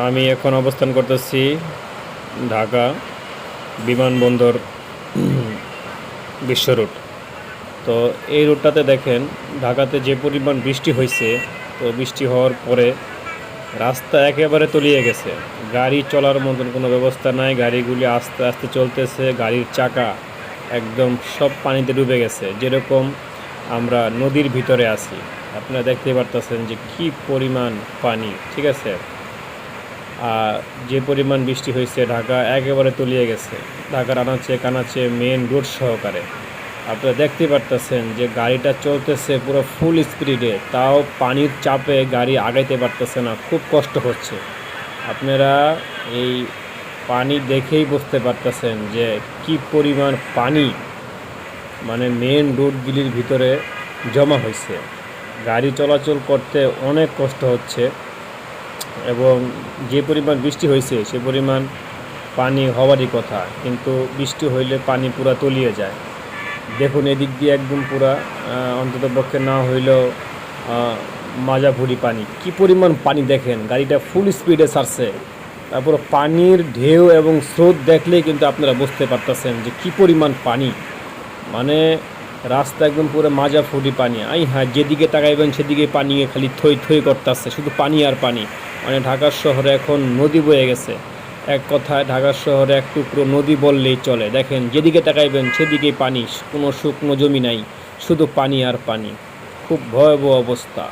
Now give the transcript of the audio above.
আমি এখন অবস্থান করতেছি ঢাকা বিমানবন্দর বিশ্ব রুট। তো এই রুটটাতে দেখেন, ঢাকাতে যে পরিমাণ বৃষ্টি হয়েছে, তো বৃষ্টি হওয়ার পরে রাস্তা একেবারে তলিয়ে গেছে। গাড়ি চলার মতন কোনো ব্যবস্থা নাই, গাড়িগুলি আস্তে আস্তে চলতেছে, গাড়ির চাকা একদম সব পানিতে ডুবে গেছে। যেরকম আমরা নদীর ভিতরে আছি, আপনারা দেখতে পারতেছেন যে কি পরিমাণ পানি, ঠিক আছে? যে পরিমাণ বৃষ্টি হয়েছে, ঢাকা একেবারে তলিয়ে গেছে। ঢাকার আনাচে কানাচে মেন রোড সহকারে। আপনারা দেখতে পারতেছেন যে গাড়িটা চলতেছে পুরো ফুল স্পিডে তাও পানির চাপে গাড়ি আগাইতে পারতেছে না, খুব কষ্ট হচ্ছে। আপনারা এই পানি দেখেই বুঝতে পারতেছেন যে কি পরিমাণ পানি মানে মেন রোডগুলির ভিতরে জমা হয়েছে। গাড়ি চলাচল করতে অনেক কষ্ট হচ্ছে। এবং যে পরিমাণ বৃষ্টি হয়েছে, সে পরিমাণ পানি হওয়ারই কথা। কিন্তু বৃষ্টি হইলে পানি পুরা তলিয়ে যায়। দেখুন, এদিক দিয়ে একদম পুরা অন্তত পক্ষে না হইলেও মাজা ভুড়ি পানি। কি পরিমাণ পানি দেখেন, গাড়িটা ফুল স্পিডে ছাড়ছে। তারপর পানির ঢেউ এবং স্রোত দেখলেই কিন্তু আপনারা বুঝতে পারতেছেন যে কি পরিমাণ পানি। মানে রাস্তা একদম পুরো মাজা ফুটি পানি। আই হ্যাঁ যেদিকে তাকাইবেন সেদিকে পানি খালি থই থই করতেছে, শুধু পানি আর পানি। মানে ঢাকার শহরে এখন নদী বয়ে গেছে। এক কথায় ঢাকার শহরে এক টুকরো নদী বললেই চলে। দেখেন, যেদিকে তাকাইবেন সেদিকেই পানি, কোনো শুকনো জমি নাই, শুধু পানি আর পানি। খুব ভয়াবহ অবস্থা।